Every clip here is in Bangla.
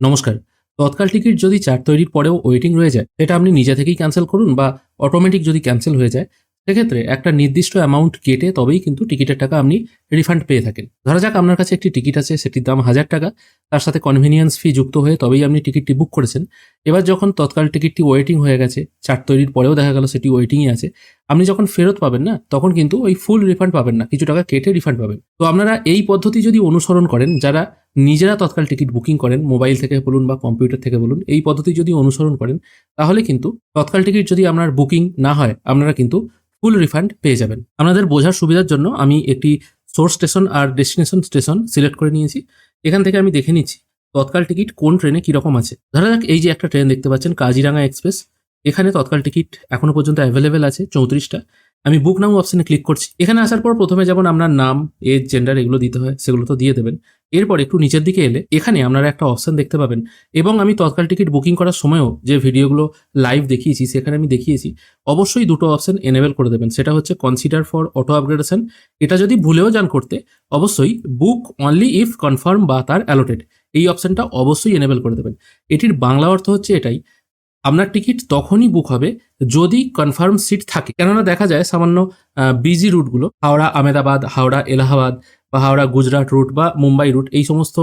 নমস্কার। তৎকাল টিকিট যদি চার্ট তৈরির পরেও ওয়েটিং রয়ে যায়, সেটা আপনি নিজে থেকেই ক্যান্সেল করুন বা অটোমেটিক যদি ক্যান্সেল হয়ে যায়, সেক্ষেত্রে একটা নির্দিষ্ট অ্যামাউন্ট কেটে তবেই কিন্তু টিকিটের টাকা আপনি রিফান্ড পেয়ে থাকেন। ধরা যাক আপনার কাছে একটি টিকিট আছে, সেটির দাম হাজার টাকা, তার সাথে কনভেনিয়েন্স ফি যুক্ত হয়ে তবেই আপনি টিকিটটি বুক করেছেন। এবার যখন তৎকাল টিকিটটি ওয়েটিং হয়ে গেছে চার্ট তৈরির পরেও দেখা গেল সেটি ওয়েটিংয়ে আছে। আপনি যখন ফেরত পাবেন না, তখন কিন্তু ওই ফুল রিফান্ড পাবেন না, কিছু টাকা কেটে রিফান্ড পাবেন। তো আপনারা এই পদ্ধতি যদি অনুসরণ করেন, যারা নিজেরা তৎকাল টিকিট বুকিং করেন মোবাইল থেকে বলুন বা কম্পিউটার থেকে বলুন, এই পদ্ধতি যদি অনুসরণ করেন, তাহলে কিন্তু তৎকাল টিকিট যদি আপনার বুকিং না হয়, আপনারা কিন্তু ফুল রিফান্ড পেয়ে যাবেন। আপনাদের বোঝার সুবিধার জন্য আমি একটি সোর্স স্টেশন আর ডেস্টিনেশন স্টেশন সিলেক্ট করে নিয়েছি। এখান থেকে আমি দেখে নিচ্ছি তৎকাল টিকিট কোন ট্রেনে কীরকম আছে। ধরা যাক এই যে একটা ট্রেন দেখতে পাচ্ছেন, কাজিরাঙা এক্সপ্রেস। এখানে তৎকাল টিকিট এখনও পর্যন্ত অ্যাভেলেবেল আছে, চৌত্রিশটা। আমি বুক নাও অপশনে ক্লিক করছি। এখানে আসার পর প্রথমে যেমন আপনার নাম এজ জেন্ডার এগুলো দিতে হয়, সেগুলো তো দিয়ে দেবেন। এরপর একটু নিচের দিকে এলে এখানে আপনারা একটা অপশন দেখতে পাবেন। এবং আমি তৎকাল টিকিট বুকিং করার সময়ও যে ভিডিওগুলো লাইভ দেখিয়েছি, সেখানে আমি দেখিয়েছি, অবশ্যই দুটো অপশন এনেবেল করে দেবেন। সেটা হচ্ছে কনসিডার ফর অটো আপগ্রেডেশন এটা যদি ভুলেও যান করতে, অবশ্যই বুক অনলি ইফ কনফার্ম বা তার অ্যালোটেড এই অপশনটা অবশ্যই এনেবেল করে দেবেন। এটির বাংলা অর্থ হচ্ছে এটাই আপনার টিকিট তখনই বুক হবে যদি কনফার্ম সিট থাকে। কেননা দেখা যায় সামান্য বিজি রুটগুলো হাওড়া আমেদাবাদ হাওড়া, এলাহাবাদ বা হাওড়া, গুজরাট রুট বা মুম্বাই রুট এই সমস্ত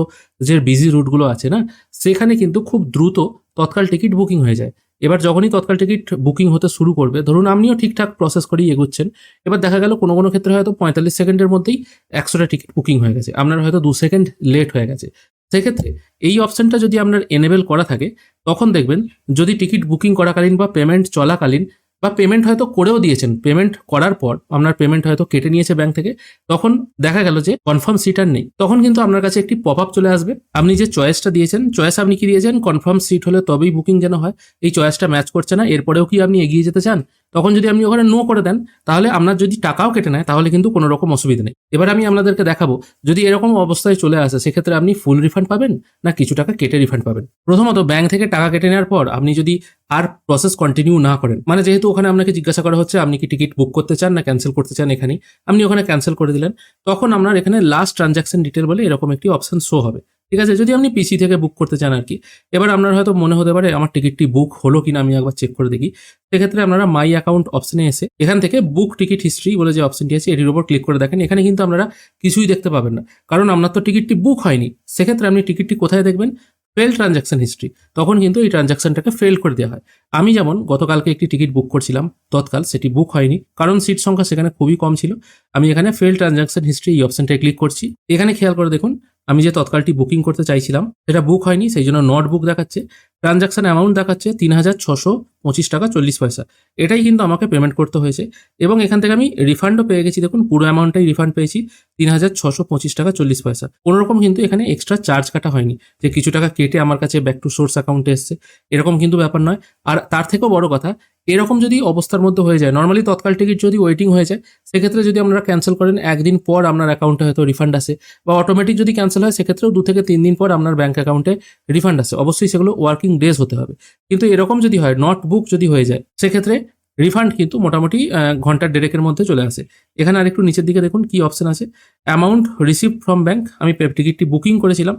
যে বিজি রুটগুলো আছে না, সেখানে কিন্তু খুব দ্রুত তৎকাল টিকিট বুকিং হয়ে যায়। এবার যখনই তৎকাল টিকিট বুকিং হতে শুরু করবে, ধরুন আপনিও ঠিকঠাক প্রসেস করেই এগোচ্ছেন, এবার দেখা গেল কোনো কোনো ক্ষেত্রে হয়তো পঁয়তাল্লিশ সেকেন্ডের মধ্যেই একশোটা টিকিট বুকিং হয়ে গেছে। আপনার হয়তো দু সেকেন্ড লেট হয়ে গেছে। সেক্ষেত্রে এই অপশনটা যদি আপনার এনেবেল করা থাকে, তখন দেখবেন যদি টিকিট বুকিং করাকালীন বা পেমেন্ট চলাকালীন বা পেমেন্ট হয়তো করেও দিয়েছেন পেমেন্ট করার পর আপনার পেমেন্ট হয়তো কেটে নিয়েছে ব্যাংক থেকে, তখন দেখা গেল যে কনফার্ম সিট আর নেই। তখন কিন্তু আপনার কাছে একটি পপ আপ চলে আসবে। আপনি যে চয়েসটা দিয়েছেন চয়েস আপনি কি দিয়েছেন? কনফার্ম সিট হলে তবেই বুকিং যেন হয়। এই চয়েসটা ম্যাচ করছে না। এরপরেও কি আপনি এগিয়ে যেতে চান? তখন যদি আপনি ওখানে নো করে দেন, তাহলে আপনার যদি টাকাও কেটে নেয়, তাহলে কিন্তু কোনো রকম অসুবিধা নেই। এবার আমি আপনাদেরকে দেখাবো, যদি এরকম অবস্থায় চলে আসে, সেক্ষেত্রে আপনি ফুল রিফান্ড পাবেন না কিছু টাকা কেটে রিফান্ড পাবেন? প্রথমত ব্যাংক থেকে টাকা কেটে নেওয়ার পর আপনি যদি আর প্রসেস কন্টিনিউ না করেন মানে যেহেতু ওখানে আপনাকে জিজ্ঞাসা করা হচ্ছে, আপনি কি টিকিট বুক করতে চান না ক্যান্সেল করতে চান এখানে আপনি ওখানে ক্যান্সেল করে দিলেন, তখন আপনার এখানে লাস্ট ট্রানজাকশন ডিটেল বলে এরকম একটি অপশন শো হবে। ঠিক আছে? যদি আপনি পিসি থেকে বুক করতে চান আর কি এবার আপনার হয়তো মনে হতে পারে, আমার টিকিটটি বুক হলো কিনা আমি একবার চেক করে দেখি। সেক্ষেত্রে আপনারা মাই অ্যাকাউন্ট অপশনে এসে এখান থেকে বুক টিকিট হিস্ট্রি বলে যে অপশনটি আছে, এটির উপর ক্লিক করে দেখেন। এখানে কিন্তু আপনারা কিছুই দেখতে পাবেন না, কারণ আপনার তো টিকিটটি বুক হয়নি। সেক্ষেত্রে আপনি টিকিটটি কোথায় দেখবেন? ফেল ট্রানজাকশন হিস্ট্রি তখন কিন্তু এই ট্রানজাকশনটাকে ফেল করে দেওয়া হয়। আমি যেমন গতকালকে একটি টিকিট বুক করছিলাম, তৎকাল সেটি বুক হয়নি, কারণ সিট সংখ্যা সেখানে খুবই কম ছিল। আমি এখানে ফেল ট্রানজাকশন হিস্ট্রি এই অপশনটায় ক্লিক করছি। এখানে খেয়াল করে দেখুন আমি যে তৎকালটি বুকিং করতে চাইছিলাম, সেটা বুক হয়নি, সেই জন্য নট বুক দেখাচ্ছে ট্রানজ্যাকশন অ্যামাউন্ট দেখাচ্ছে তিন হাজার ছশো পঁচিশ টাকা চল্লিশ পয়সা। এটাই কিন্তু আমাকে পেমেন্ট করতে হয়েছে এবং এখান থেকে আমি রিফান্ডও পেয়ে গেছি। দেখুন, পুরো অ্যামাউন্টটাই রিফান্ড পেয়েছি তিন হাজার ছশো পঁচিশ টাকা চল্লিশ পয়সা। কোনো রকম কিন্তু এখানে এক্সট্রা চার্জ কাটা হয়নি যে কিছু টাকা কেটে আমার কাছে ব্যাক টু সোর্স অ্যাকাউন্টে এসছে। এরকম কিন্তু ব্যাপার নয়। আর তার থেকেও বড় কথা, এরকম যদি অবস্থার মধ্যে হয়ে যায় নর্মালি তৎকাল টিকিট যদি ওয়েটিং হয়ে যায়, সেক্ষেত্রে যদি আপনারা ক্যান্সেল করেন, একদিন পর আপনার অ্যাকাউন্টে হয়তো রিফান্ড আসে বা অটোমেটিক যদি ক্যান্সেল হয়, সেক্ষেত্রেও দু থেকে তিন দিন পর আপনার ব্যাঙ্ক অ্যাকাউন্টে রিফান্ড আসে। অবশ্যই সেগুলো ওয়ার্কিং ডেজ হতে হবে। কিন্তু এরকম যদি হয় নট বুক যদি হয়ে যায়, সেক্ষেত্রে রিফান্ড কিন্তু মোটামুটি ঘণ্টার ডেরেকের মধ্যে চলে আসে। এখানে আরেকটু নিচের দিকে দেখুন কি অপশন আছে। অ্যামাউন্ট রিসিভ ফ্রম ব্যাংক আমি টিকিটটি বুকিং করেছিলাম।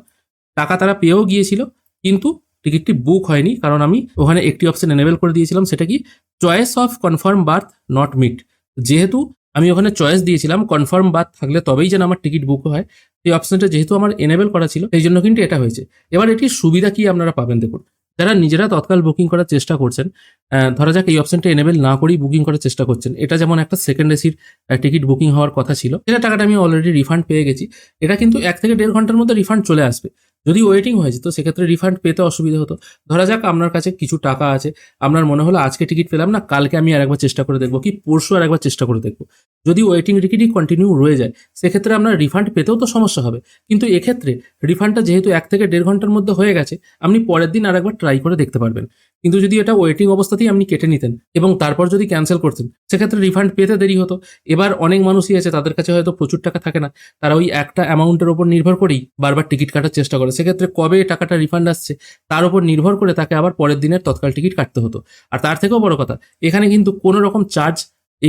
টাকা তারা পেয়েও গিয়েছিল, কিন্তু টিকিটটি বুক হয়নি, কারণ আমি ওখানে একটি অপশন এনেবেল করে দিয়েছিলাম, সেটা কি? Choice of confirm berth not met যেহেতু আমি ওখানে চয়েস দিয়েছিলাম কনফার্ম বার্থ থাকলে তবেই যেন আমার টিকিট বুক হয়, সেই অপশনটা যেহেতু আমার এনেবেল করা ছিল, সেই জন্য কিন্তু এটা হয়েছে। এবার এটির সুবিধা কি আপনারা পাবেন, দেখুন। যারা নিজেরা তৎকাল বুকিং করার চেষ্টা করছেন ধরা যাক এই অপশনটা এনেবেল না করেই বুকিং করার চেষ্টা করছেন। এটা যেমন একটা সেকেন্ড এসির টিকিট বুকিং হওয়ার কথা ছিল, সেটা টাকাটা আমি অলরেডি রিফান্ড পেয়ে গেছি। এটা কিন্তু এক থেকে দেড় ঘণ্টার মধ্যে রিফান্ড চলে আসবে। যদি ওয়েটিং হয়ে যেত, সেক্ষেত্রে রিফান্ড পেতে অসুবিধা হতো। ধরা যাক আপনার কাছে কিছু টাকা আছে, আপনার মনে হলো আজকে টিকিট পেলাম না, কালকে আমি আরেকবার চেষ্টা করে দেখব কি, পরশু আরেকবার চেষ্টা করে দেখব। যদি ওয়েটিং টিকিটই কন্টিনিউ রয়ে যায়, সেক্ষেত্রে আপনার রিফান্ড পেতেও তো সমস্যা হবে। কিন্তু এক্ষেত্রে রিফান্ডটা যেহেতু এক থেকে দেড় ঘণ্টার মধ্যে হয়ে গেছে, আপনি পরের দিন আরেকবার ট্রাই করে দেখতে পারবেন। কিন্তু যদি এটা ওয়েটিং অবস্থাতেই আপনি কেটে নিতেন এবং তারপর যদি ক্যান্সেল করতেন, সেক্ষেত্রে রিফান্ড পেতে দেরি হতো। এবার অনেক মানুষই আছে, তাদের কাছে হয়তো প্রচুর টাকা থাকে না, তারা ওই একটা অ্যামাউন্টের ওপর নির্ভর করেই বারবার টিকিট কাটার চেষ্টা করে। সেক্ষেত্রে কবে টাকাটা রিফান্ড আসছে, তার উপর নির্ভর করে তাকে আবার পরের দিনের তৎকাল টিকিট কাটতে হতো। আর তার থেকেও বড় কথা, এখানে কিন্তু কোনো রকম চার্জ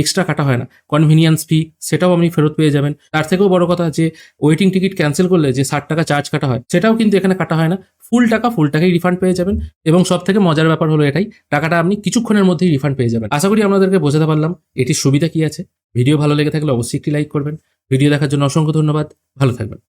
এক্সট্রা কাটা হয় না। কনভিনিয়েন্স ফি সেটাও আপনি ফেরত পেয়ে যাবেন। তার থেকেও বড় কথা যে ওয়েটিং টিকিট ক্যান্সেল করলে যে ষাট টাকা চার্জ কাটা হয়, সেটাও কিন্তু এখানে কাটা হয় না। ফুল টাকা ফুল টাকাই রিফান্ড পেয়ে যাবেন এবং সব থেকে মজার ব্যাপার হলো এটাই, টাকাটা আপনি কিছুক্ষণের মধ্যেই রিফান্ড পেয়ে যাবেন। আশা করি আপনাদেরকে বোঝাতে পারলাম, এটির সুবিধা কি আছে। ভিডিও ভালো লেগে থাকলে অবশ্যই একটি লাইক করবেন। ভিডিও দেখার জন্য অসংখ্য ধন্যবাদ। ভালো থাকবেন।